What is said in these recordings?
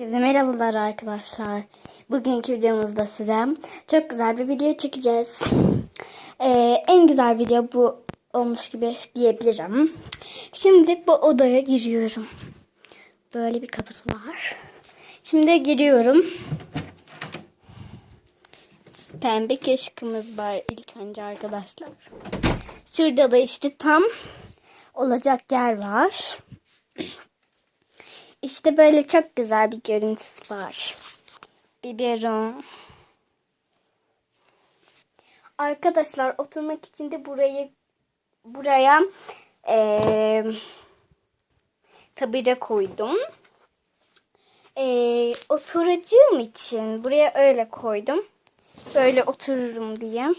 Herkese merhabalar arkadaşlar. Bugünkü videomuzda size çok güzel bir video çekeceğiz. Ee, en güzel video bu olmuş gibi diyebilirim. Şimdi bu odaya giriyorum. Böyle bir kapısı var. Şimdi giriyorum. Pembe keşkımız var ilk önce arkadaşlar. Şurada da işte tam olacak yer var. İşte böyle çok güzel bir görüntüsü var. Biberon. Arkadaşlar oturmak için de burayı buraya eee tabire koydum. Eee oturacağım için buraya öyle koydum. Böyle otururum diye.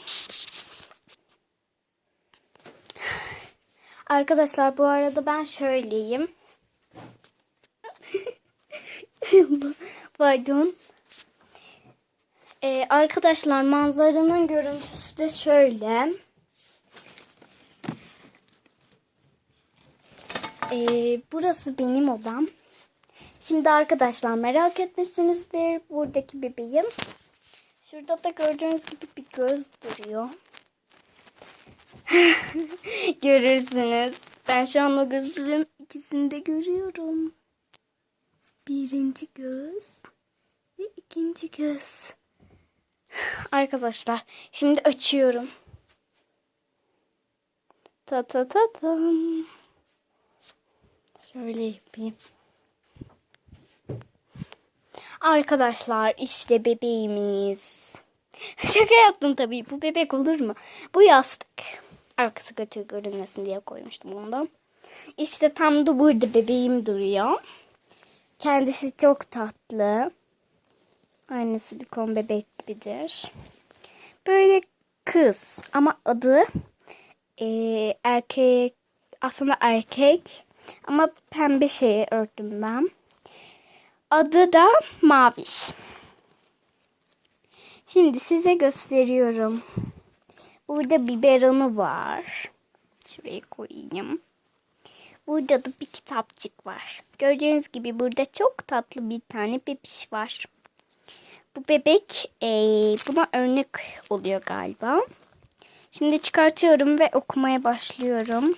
Arkadaşlar bu arada ben şöyleyim. Pardon. Ee, arkadaşlar manzaranın görüntüsü de şöyle. Ee, burası benim odam. Şimdi arkadaşlar merak etmişsinizdir buradaki bebeğim. Şurada da gördüğünüz gibi bir göz duruyor. Görürsünüz. Ben şu an o gözlerin ikisini de görüyorum. Birinci göz ve ikinci göz. Arkadaşlar şimdi açıyorum. Ta ta ta tam. Şöyle yapayım. Arkadaşlar işte bebeğimiz. Şaka yaptım tabii. Bu bebek olur mu? Bu yastık. Arkası kötü görünmesin diye koymuştum ondan. İşte tam da burada bebeğim duruyor. Kendisi çok tatlı. Aynı silikon bebek gibidir. Böyle kız ama adı eee, erkek aslında erkek ama pembe şeye örttüm ben. Adı da Maviş. Şimdi size gösteriyorum. Burada biberonu var. Şuraya koyayım. Burada da bir kitapçık var. Gördüğünüz gibi burada çok tatlı bir tane bebiş var. Bu bebek eee, buna örnek oluyor galiba. Şimdi çıkartıyorum ve okumaya başlıyorum.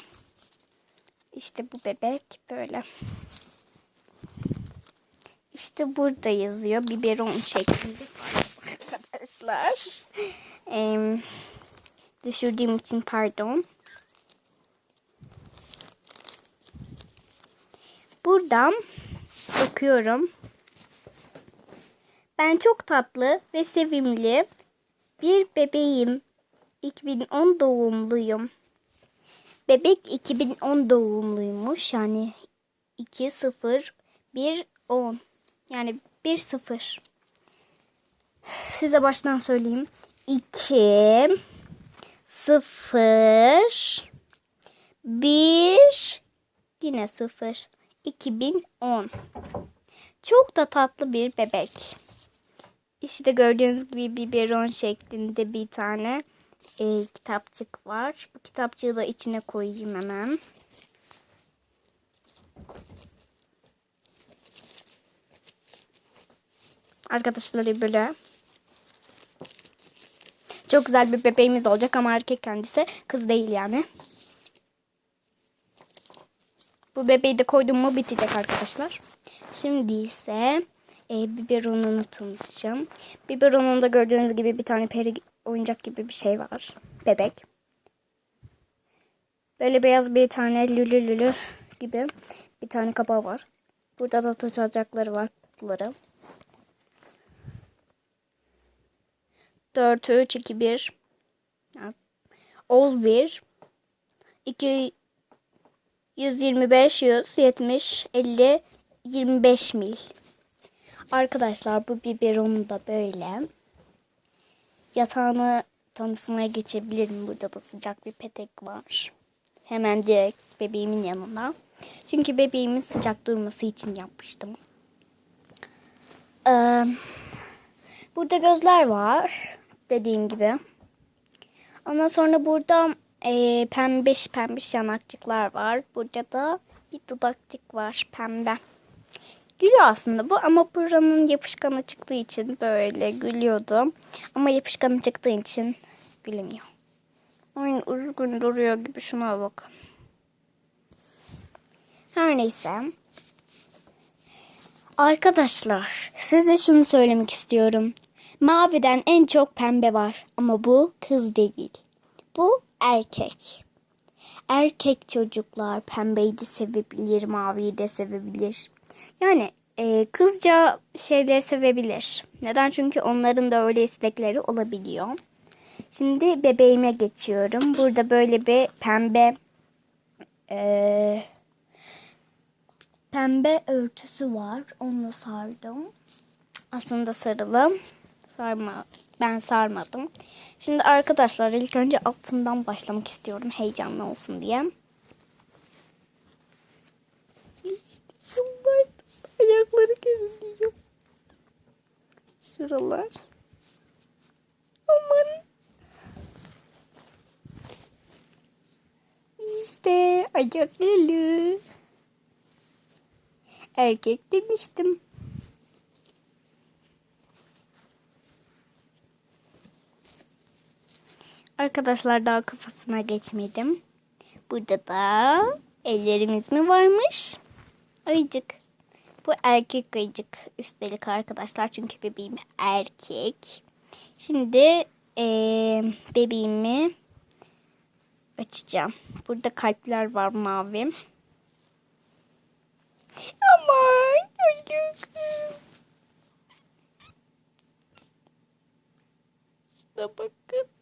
İşte bu bebek böyle. İşte burada yazıyor. Biberon şeklinde arkadaşlar. Eee, düşürdüğüm için pardon. Buradan okuyorum. Ben çok tatlı ve sevimli bir bebeğim. 2010 doğumluyum. Bebek 2010 doğumluymuş. Yani 2 0 1 10. Yani 1 0. Size baştan söyleyeyim. 2 0 1 yine 0 2010. Çok da tatlı bir bebek. İşte gördüğünüz gibi biberon şeklinde bir tane e, kitapçık var. Bu kitapçığı da içine koyayım hemen. Arkadaşları böyle. Çok güzel bir bebeğimiz olacak ama erkek kendisi. Kız değil yani. Bu bebeği de koydum mu bitecek arkadaşlar. Şimdi ise e, biberonunu tanıtacağım. Biberonunda gördüğünüz gibi bir tane peri oyuncak gibi bir şey var. Bebek. Böyle beyaz bir tane lülü lülü gibi bir tane kapağı var. Burada da tutacakları var. Bunları. 4, 3, 2, 1. Oz 1. 2, 125, 100, 70, 50, 25 mil. Arkadaşlar bu biberonu da böyle. Yatağını tanıtmaya geçebilirim. Burada da sıcak bir petek var. Hemen direkt bebeğimin yanında. Çünkü bebeğimin sıcak durması için yapmıştım. Ee, burada gözler var. Dediğim gibi. Ondan sonra burada e, pembiş pembiş yanakçıklar var. Burada da bir dudakçık var pembe. Gülüyor aslında bu ama buranın yapışkanı çıktığı için böyle gülüyordu. Ama yapışkanı çıktığı için gülemiyor. Aynı üzgün duruyor gibi şuna bak. Her neyse. Arkadaşlar size şunu söylemek istiyorum. Maviden en çok pembe var ama bu kız değil. Bu erkek. Erkek çocuklar pembeyi de sevebilir, maviyi de sevebilir. Yani e, kızca şeyleri sevebilir. Neden? Çünkü onların da öyle istekleri olabiliyor. Şimdi bebeğime geçiyorum. Burada böyle bir pembe e, pembe örtüsü var. Onunla sardım. Aslında sarılı. Sarma, ben sarmadım. Şimdi arkadaşlar ilk önce altından başlamak istiyorum. Heyecanlı olsun diye. Şunlar ayakları görünüyor. Şuralar. Aman. İşte ayakları. Erkek demiştim. Arkadaşlar daha kafasına geçmedim. Burada da ellerimiz mi varmış? Ayıcık. Bu erkek ayıcık üstelik arkadaşlar. Çünkü bebeğim erkek. Şimdi eee, bebeğimi açacağım. Burada kalpler var mavi. Aman çocuk. Şuna bakın.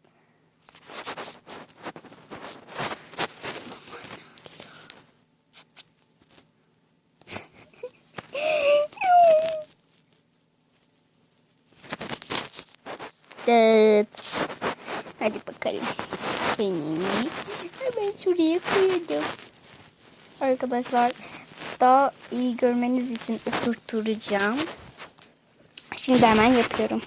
Dıt. Hadi bakalım. Seni hemen şuraya koyalım. Arkadaşlar daha iyi görmeniz için oturtturacağım. Şimdi hemen yapıyorum.